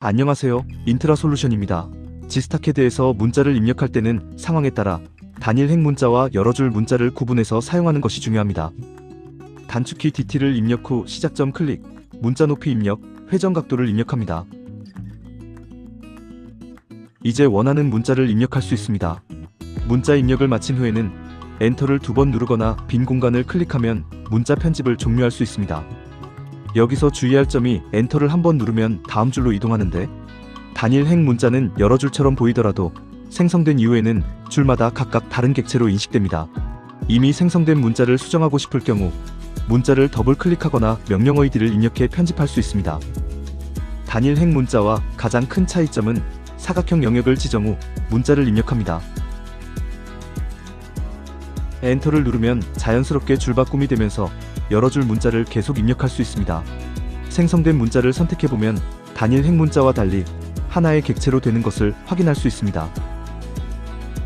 안녕하세요. 인트라 솔루션입니다. 지스타캐드에서 문자를 입력할 때는 상황에 따라 단일 핵 문자와 여러 줄 문자를 구분해서 사용하는 것이 중요합니다. 단축키 DT를 입력 후 시작점 클릭, 문자 높이 입력, 회전 각도를 입력합니다. 이제 원하는 문자를 입력할 수 있습니다. 문자 입력을 마친 후에는 엔터를 두 번 누르거나 빈 공간을 클릭하면 문자 편집을 종료할 수 있습니다. 여기서 주의할 점이 엔터를 한번 누르면 다음 줄로 이동하는데 단일 핵 문자는 여러 줄처럼 보이더라도 생성된 이후에는 줄마다 각각 다른 객체로 인식됩니다. 이미 생성된 문자를 수정하고 싶을 경우 문자를 더블 클릭하거나 명령 어이디를 입력해 편집할 수 있습니다. 단일 핵 문자와 가장 큰 차이점은 사각형 영역을 지정 후 문자를 입력합니다. 엔터를 누르면 자연스럽게 줄바꿈이 되면서 여러 줄 문자를 계속 입력할 수 있습니다. 생성된 문자를 선택해보면 단일 핵 문자와 달리 하나의 객체로 되는 것을 확인할 수 있습니다.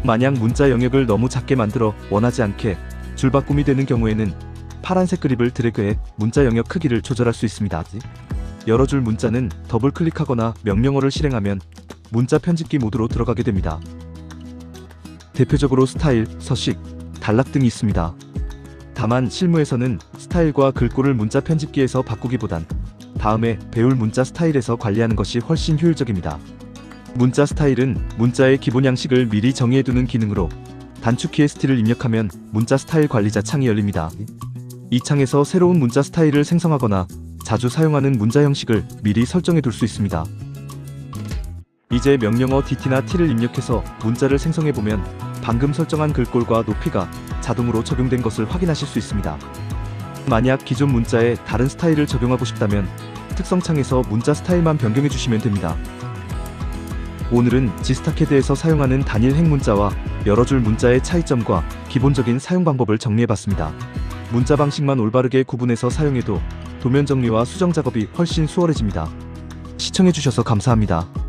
만약 문자 영역을 너무 작게 만들어 원하지 않게 줄바꿈이 되는 경우에는 파란색 그립을 드래그해 문자 영역 크기를 조절할 수 있습니다. 여러 줄 문자는 더블 클릭하거나 명령어를 실행하면 문자 편집기 모드로 들어가게 됩니다. 대표적으로 스타일, 서식, 단락 등이 있습니다. 다만 실무에서는 스타일과 글꼴을 문자 편집기에서 바꾸기보단 다음에 배울 문자 스타일에서 관리하는 것이 훨씬 효율적입니다. 문자 스타일은 문자의 기본 양식을 미리 정의해두는 기능으로 단축키의 스틸을 입력하면 문자 스타일 관리자 창이 열립니다. 이 창에서 새로운 문자 스타일을 생성하거나 자주 사용하는 문자 형식을 미리 설정해 둘 수 있습니다. 이제 명령어 DT나 T를 입력해서 문자를 생성해 보면 방금 설정한 글꼴과 높이가 자동으로 적용된 것을 확인하실 수 있습니다. 만약 기존 문자에 다른 스타일을 적용하고 싶다면 특성 창에서 문자 스타일만 변경해 주시면 됩니다. 오늘은 지스타캐드에서 사용하는 단일 핵 문자와 여러 줄 문자의 차이점과 기본적인 사용 방법을 정리해 봤습니다. 문자 방식만 올바르게 구분해서 사용해도 도면 정리와 수정 작업이 훨씬 수월해집니다. 시청해 주셔서 감사합니다.